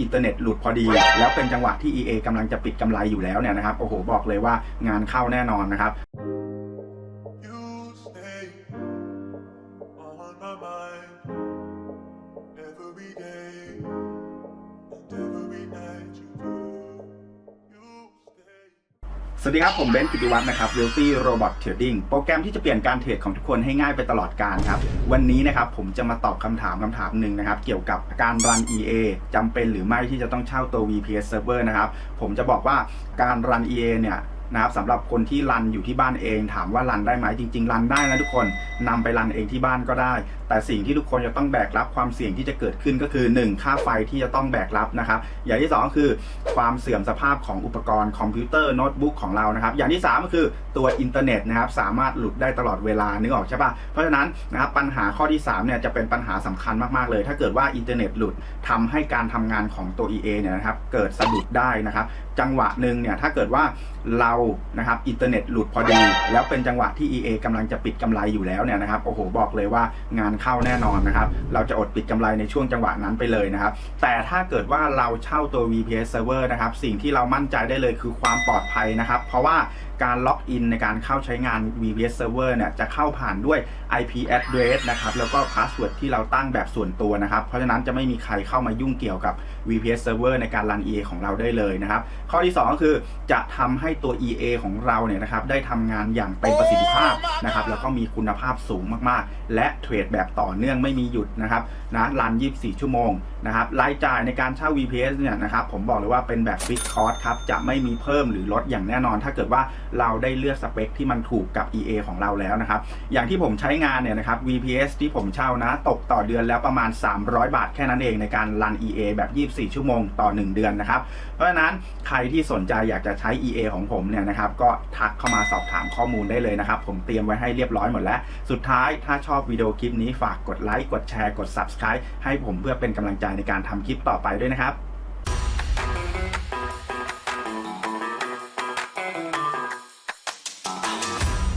อินเทอร์เน็ตหลุดพอดี แล้วเป็นจังหวะที่ EA กำลังจะปิดกำไรอยู่แล้วเนี่ยนะครับโอ้โหบอกเลยว่างานเข้าแน่นอนนะครับ วัสดีครับ ผมเบนซ์กิติวัฒน์นะครับ Realty Robot Trading โปรแกรมที่จะเปลี่ยนการเทรดของทุกคนให้ง่ายไปตลอดการครับ วันนี้นะครับผมจะมาตอบคำถามคำถามหนึ่งนะครับ เกี่ยวกับการรัน EA จำเป็นหรือไม่ที่จะต้องเช่าตัว VPS Server นะครับ ผมจะบอกว่าการรัน EA เนี่ย นะครับสำหรับคนที่รันอยู่ที่บ้านเอง ถามว่ารันได้ไหมจริง ๆ รันได้นะทุกคนนำไปรันเองที่บ้านก็ได้ แต่สิ่งที่ทุกคนจะต้องแบกรับความเสี่ยงที่จะเกิดขึ้นก็คือ 1 ค่าไฟที่จะต้องแบกรับนะครับ อย่างที่2ก็คือความเสื่อมสภาพของอุปกรณ์คอมพิวเตอร์โน้ตบุ๊กของเรานะครับ อย่างที่ 3 ก็คือตัวอินเทอร์เน็ตนะครับสามารถหลุดได้ตลอดเวลานึกออกใช่ปะเพราะฉะนั้นนะครับปัญหาข้อที่3เนี่ยจะเป็นปัญหาสำคัญมากๆเลย ถ้าเกิดว่าอินเทอร์เน็ตหลุดทำให้การทำงานของตัว EA เนี่ยนะครับเกิดสะดุดได้นะครับ จังหวะหนึ่งเนี่ยถ้าเกิดว่าเรานะครับอินเทอร์เน็ตหลุดพอดี แล้วเป็นจังหวะที่ EA กำลังจะปิดกำไรอยู่แล้วเนี่ยนะครับโอ้โหบอกเลยว่างานเข้าแน่นอนนะครับเราจะอดปิดกำไรในช่วงจังหวะนั้นไปเลยนะครับแต่ถ้าเกิดว่าเราเช่าตัว VPS server นะครับสิ่งที่เรามั่นใจได้เลยคือความปลอดภัยนะครับเพราะว่า การล็อกอินในการเข้าใช้งาน VPS server เนี่ยจะเข้าผ่านด้วย IP address นะครับแล้วก็พาสเวิร์ดที่เราตั้งแบบส่วนตัวนะครับ เพราะฉะนั้นจะไม่มีใครเข้ามายุ่งเกี่ยวกับ VPS server ในการรัน EA ของเราได้เลยนะครับ ข้อที่ 2 ก็คือจะทำให้ตัว EA ของเราเนี่ยนะครับได้ทำงานอย่างเต็มประสิทธิภาพนะครับแล้วก็มีคุณภาพสูงมากๆ และเทรดแบบต่อเนื่องไม่มีหยุดนะครับนะรัน 24 ชั่วโมงนะครับรายจ่ายในการเช่า VPS เนี่ยนะครับผมบอกเลยว่าเป็นแบบฟิกคอร์สครับจะไม่มีเพิ่มหรือลดอย่างแน่นอน ถ้าเกิดว่าเราได้เลือกสเปคที่มันถูกกับ EA ของเราแล้วนะครับ อย่างที่ผมใช้งานเนี่ยนะครับ VPS ที่ผมเช่านะ ตกต่อเดือนแล้วประมาณ 300 บาทแค่นั้นเองในการรัน EA แบบ 24 ชั่วโมงต่อ 1 เดือนนะครับ เพราะฉะนั้นใครที่สนใจอยากจะใช้ EA ของผมเนี่ยนะครับก็ทักเข้ามาสอบถามข้อมูลได้เลยนะครับ ผมเตรียมไว้ให้เรียบร้อยหมดแล้ว สุดท้ายถ้าชอบวิดีโอคลิปนี้ฝากกดไลค์กดแชร์กด Subscribe ให้ผมเพื่อเป็นกำลังใจในการทำคลิปต่อไปด้วยนะครับ